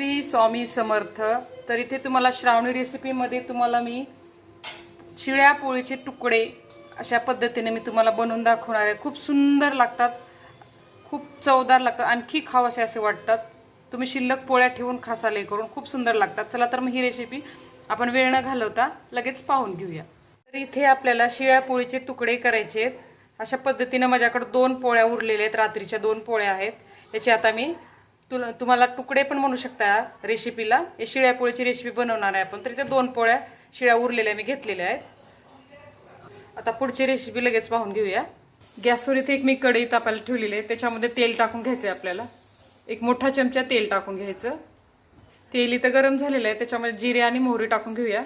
श्री स्वामी समर्थ तर इथे तुम्हाला श्रावणी रेसिपीमध्ये तुम्हाला मी शिळ्या पोळीचे तुकडे अशा पद्धतीने मी तुम्हाला बनवून दाखवणार आहे. खूप सुंदर लागतात खूप चवदार लागतात आणखी खावासे असे वाटतात. तुम्ही शिल्लक पोळ्या ठेवून खासाले करून खूप सुंदर लागतात. चला तर मग ही रेसिपी आपण वेळ न घालवता लगेच पाहून घेऊया. तर इथे आपल्याला शिळ्या पोळीचे तुकडे करायचे आहेत. अशा पद्धतीनं माझ्याकडे दोन पोळ्या उरलेल्या आहेत रात्रीच्या दोन पोळ्या आहेत. याची आता मी तुला तुम्हाला तुकडे पण म्हणू शकता रेसिपीला. हे शिळ्या पोळीची रेसिपी बनवणार आहे आपण. तर त्या दोन पोळ्या शिळ्या उरलेल्या मी घेतलेल्या आहेत. आता पुढची रेसिपी लगेच पाहून घेऊया. गॅसवर इथे एक मी कढई तापायला ठेवलेली आहे. त्याच्यामध्ये तेल टाकून घ्यायचं आहे आपल्याला. एक मोठा चमचा तेल टाकून घ्यायचं. तेल इथं गरम झालेलं आहे. त्याच्यामध्ये जिरे आणि मोहरी टाकून घेऊया.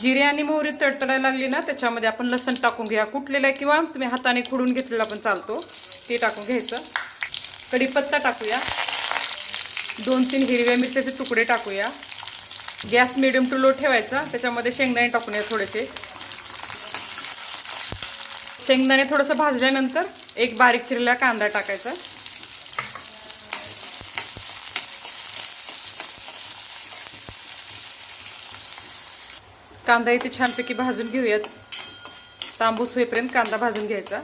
जिरे आणि मोहरी तडतडायला लागली ना त्याच्यामध्ये आपण लसण टाकून घ्या. कुटलेलं किंवा तुम्ही हाताने खुडून घेतलेला पण चालतो. ते टाकून घ्यायचं. कढीपत्ता टाकूया. दोन तीन हिरव्या मिरच्याचे तुकडे टाकूया. गॅस मिडियम टू लो ठेवायचा. त्याच्यामध्ये शेंगदाणे टाकून या थोडेसे. शेंगदाणे थोडंसं भाजल्यानंतर एक बारीक चिरलेला कांदा टाकायचा. कांदा इथे छानपैकी भाजून घेऊयात. तांबूस होईपर्यंत कांदा भाजून घ्यायचा.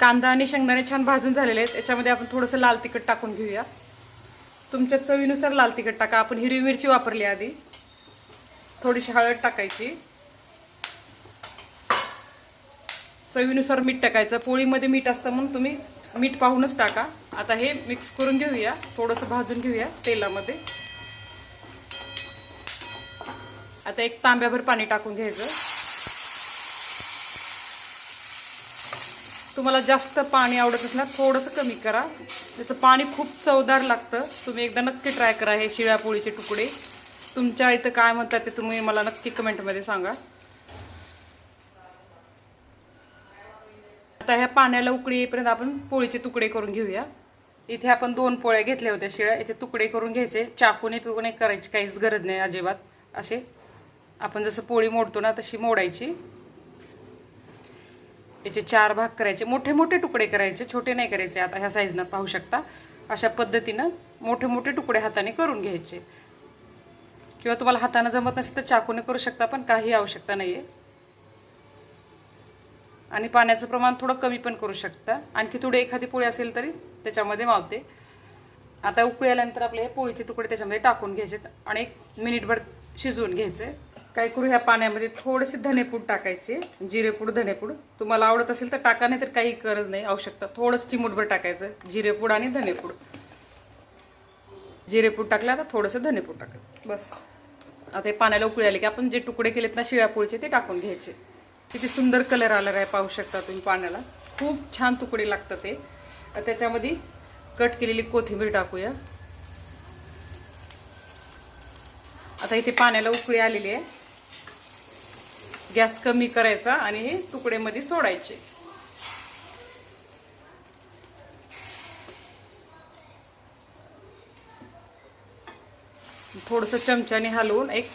कांदा आणि शेंगदाणे छान भाजून झालेले आहेत. याच्यामध्ये आपण थोडंसं लाल तिखट टाकून घेऊया. तुमच्या चवीनुसार लाल तिखट टाका. आपण हिरवी मिरची वापरली आधी. थोडीशी हळद टाकायची. चवीनुसार मीठ टाकायचं. पोळीमध्ये मीठ असतं म्हणून तुम्ही मीठ पाहूनच टाका. आता हे मिक्स करून घेऊया. थोडंसं भाजून घेऊया तेलामध्ये. आता एक तांब्याभर पाणी टाकून घ्यायचं. तुम्हाला जास्त पाणी आवडत असणार थोडंसं कमी करा. त्याचं पाणी खूप चवदार लागतं. तुम्ही एकदा नक्की ट्राय करा हे शिळ्या पोळीचे तुकडे. तुमच्या इथं काय म्हणतात ते तुम्ही मला नक्की कमेंटमध्ये सांगा. आता ह्या पाण्याला उकळी येईपर्यंत आपण पोळीचे तुकडे करून घेऊया. इथे आपण दोन पोळ्या घेतल्या होत्या शिळ्या. याचे तुकडे करून घ्यायचे. चाकूने पिकूने करायची काहीच गरज नाही अजिबात. असे आपण जसं पोळी मोडतो ना तशी मोडायची. याचे चार भाग करायचे. मोठे मोठे तुकडे करायचे छोटे नाही करायचे. आता ह्या साईजनं पाहू शकता. अशा पद्धतीनं मोठे मोठे तुकडे हाताने करून घ्यायचे. किंवा तुम्हाला हाताने जमत नसेल तर चाकूने करू शकता पण काही आवश्यकता नाही आहे आणि पाण्याचं प्रमाण थोडं कमी पण करू शकता. आणखी थोडी एखादी पोळी असेल तरी त्याच्यामध्ये मावते. आता उकळी आल्यानंतर आपले हे पोळीचे तुकडे त्याच्यामध्ये टाकून घ्यायचे आणि एक मिनिटभर शिजवून घ्यायचे. काय करू ह्या पाण्यामध्ये थोडेसे धनेपूड टाकायचे जिरेपूड धनेपूड. तुम्हाला आवडत असेल तर टाका नाही तर काही गरज नाही आवश्यकता. थोडंच चिमूटभर टाकायचं जिरेपूड आणि धनेपूड. जिरेपूड टाकलं आता थोडंसं धनेपूड टाकायचं बस. आता हे पाण्याला उकळी आली की आपण जे तुकडे केलेत ना शिळ्यापुळीचे ते टाकून घ्यायचे. किती सुंदर कलर आला आहे पाहू शकता तुम्ही पाण्याला. खूप छान तुकडे लागतात ते. त्याच्यामध्ये कट केलेली कोथिंबीर टाकूया. आता इथे पाण्याला उकळी आलेली आहे. गॅस कमी करायचा आणि हे तुकडेमध्ये सोडायचे. थोडंसं चमच्याने हलवून एक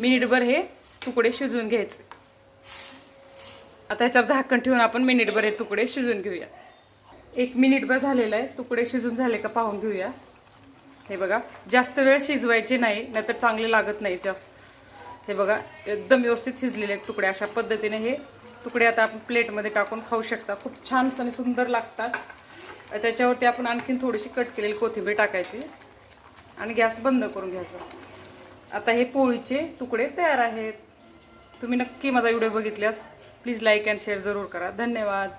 मिनिटभर हे तुकडे शिजवून घ्यायचे. आता ह्याच्यावर झाकण ठेवून आपण मिनिटभर हे तुकडे शिजवून घेऊया. एक मिनिटभर झालेलं आहे. तुकडे शिजून झाले का पाहून घेऊया. हे बघा जास्त वेळ शिजवायचे नाही नाहीतर चांगले लागत नाही जास्त. हे बघा एकदम व्यवस्थित शिजलेले आहेत तुकडे. अशा पद्धतीने हे तुकडे आता आपण प्लेटमध्ये काकून खाऊ शकता. खूप छान आणि सुंदर लागतात. त्याच्यावरती आपण आणखीन थोडीशी कट केलेली कोथिंबीर टाकायची आणि गॅस बंद करून घ्यायचा. आता हे पोळीचे तुकडे तयार आहेत. तुम्ही नक्की माझा व्हिडिओ बघितल्यास प्लीज लाईक अँड शेअर जरूर करा. धन्यवाद.